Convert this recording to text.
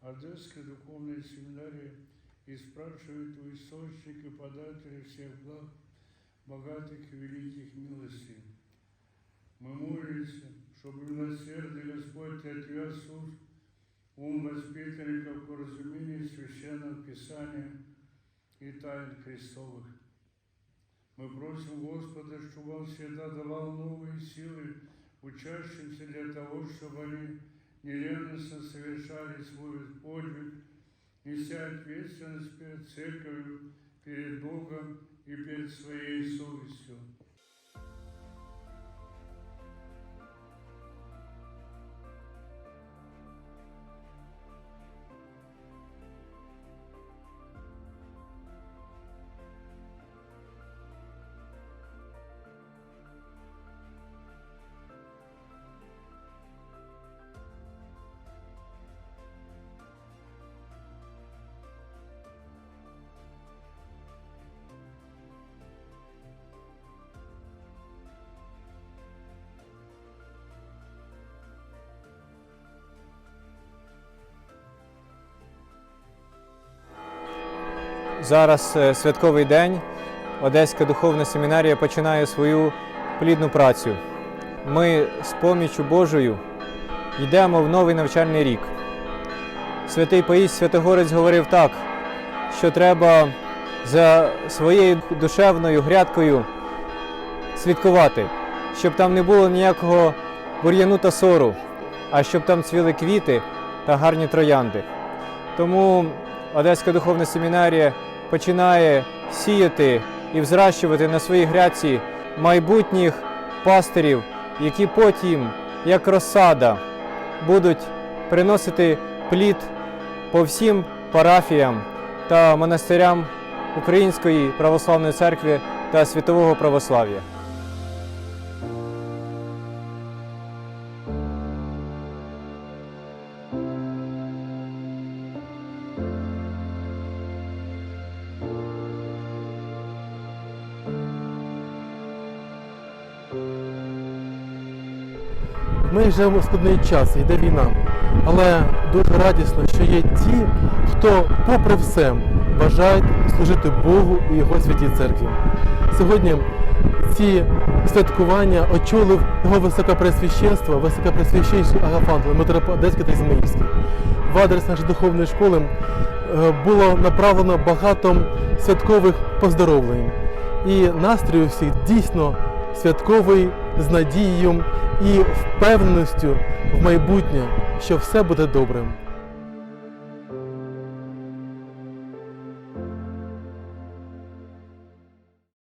Одесской духовной семинарии и спрашивает у источника подателя всех благ, богатых и великих милостей. Мы молимся, чтобы милосердный Господь отвез уст, ум воспитанников к разумению Священного Писания и тайн Христовых. Мы просим Господа, чтобы Он всегда давал новые силы учащимся для того, чтобы они неревностно совершали свой подвиг, неся ответственность перед Церковью, перед Богом и перед своей совестью. Зараз е, святковий день. Одеська духовна семінарія починає свою плідну працю. Ми з поміччю Божою йдемо в новий навчальний рік. Святий Паїс Святогорець говорив так, що треба за своєю душевною грядкою слідкувати, щоб там не було ніякого бур'яну та сору, а щоб там цвіли квіти та гарні троянди. Тому Одеська духовна семінарія починає сіяти і взращувати на своїй гряці майбутніх пастирів, які потім, як розсада, будуть приносити плід по всім парафіям та монастирям Української православної церкви та світового православ'я. Ми живемо в складний час, йде війна. Але дуже радісно, що є ті, хто, попри все, бажають служити Богу і Його святій церкві. Сьогодні ці святкування очолив його високопресвященство, високопресвященський Агафант, митрополит Одеський та Ізмаїльський. В адрес нашої духовної школи е, було направлено багато святкових поздоровлень. І настрій у всіх дійсно святковий з надією і впевненістю в майбутнє, що все буде добре.